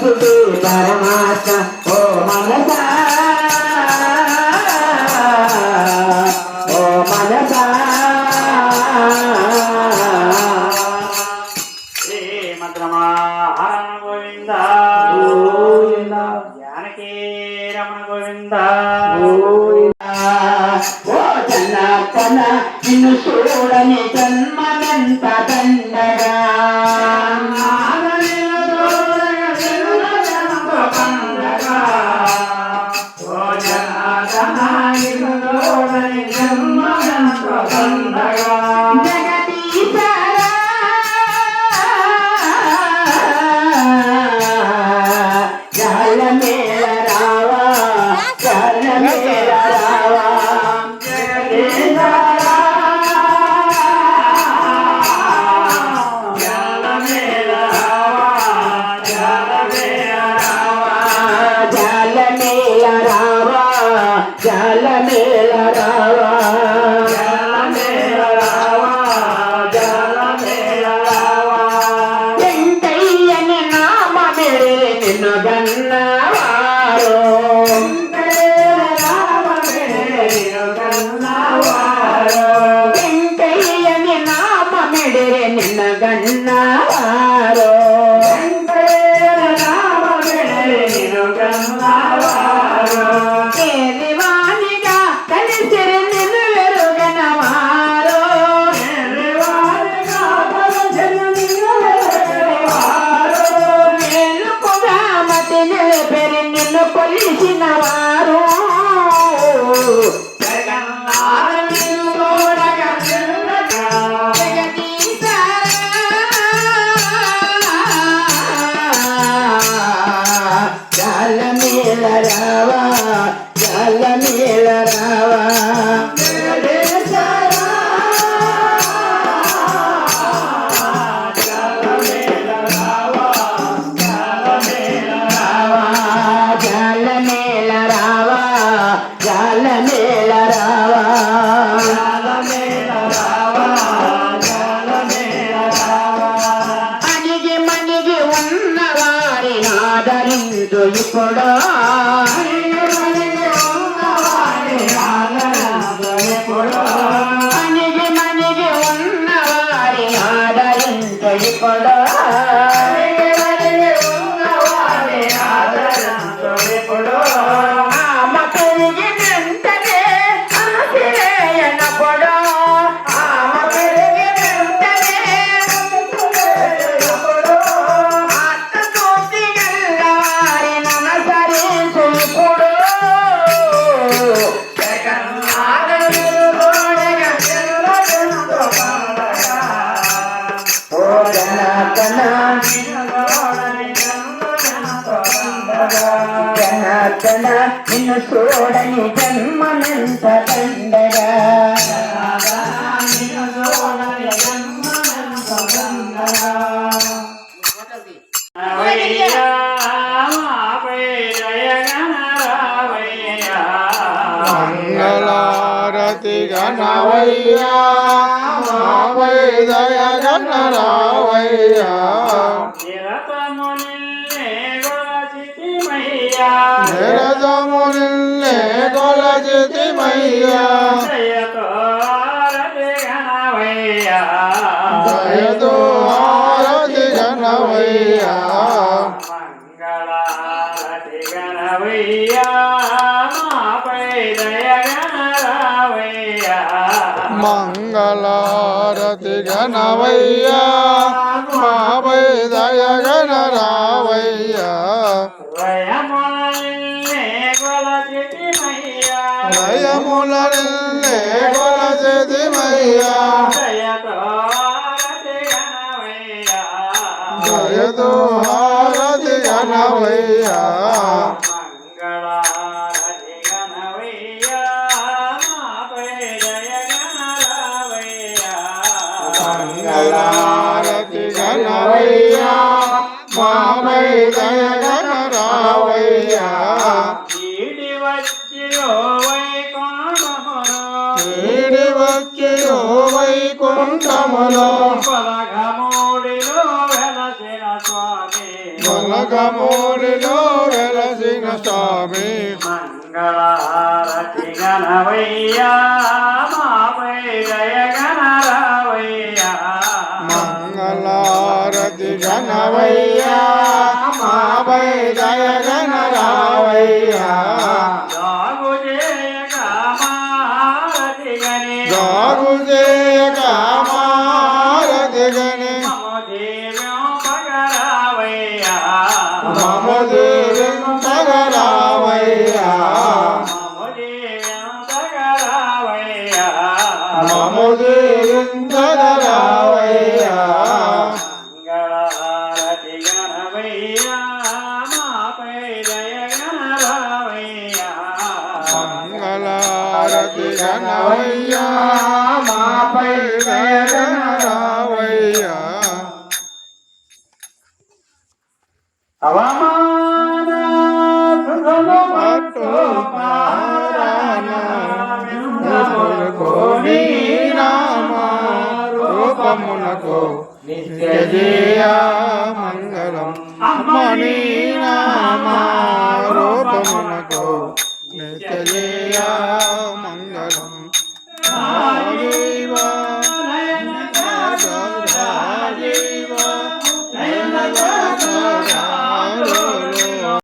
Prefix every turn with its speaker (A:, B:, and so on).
A: కొలుసుకి పరమాత్మ ఓ మనసా. ఓ మనసా.
B: శ్రీమద్రమాహరణ గోవింద
A: గోవింద.
B: జానకీ రమణ గోవింద.
A: Gracias. జల నీల రావా జల నీల రావా అణిగి మణిగి ఉన్న వారిని ఆదరించు ఇప్పుడు అణిగి మణిగి ఇప్పుడు. జనార్దన నిన్ను చూడని జన్మనంత దండగా.
C: మంగళారతి గణవయ్యా మాపై దయ గణరావయ్యా నిరజము నిన్నే కొలజితిమయ్యా. దయతో ఆరతి గణవయ్యా
B: మంగళారతి గణవయ్యా మాపై దయ గణరావయ్యా
C: మంగళారతి గణవయ్యా మాపై దయ దయముల నిన్నే కొలచెదిమయ్యా
B: దయతో హారతి గణవయ్యా మంగళారతి గణవయ్యా మాపై స్వామి
C: మొలగమూడిలో వెలసిన స్వామి
B: మంగళహారతి గణవయ్యా మాపై జయ గణరావయ్యా
C: మంగళారతి గణవయ్యా మాపై గణరావయ్యా దేవింతగరావయ్యా
B: మంగళహారతి గణవయ్యా మాపై జయ గణరావయ్యా
C: గణవయ్యా మాపై జయ జయ మంగళం అమ్మనీ నామారోపమనకో నిత్య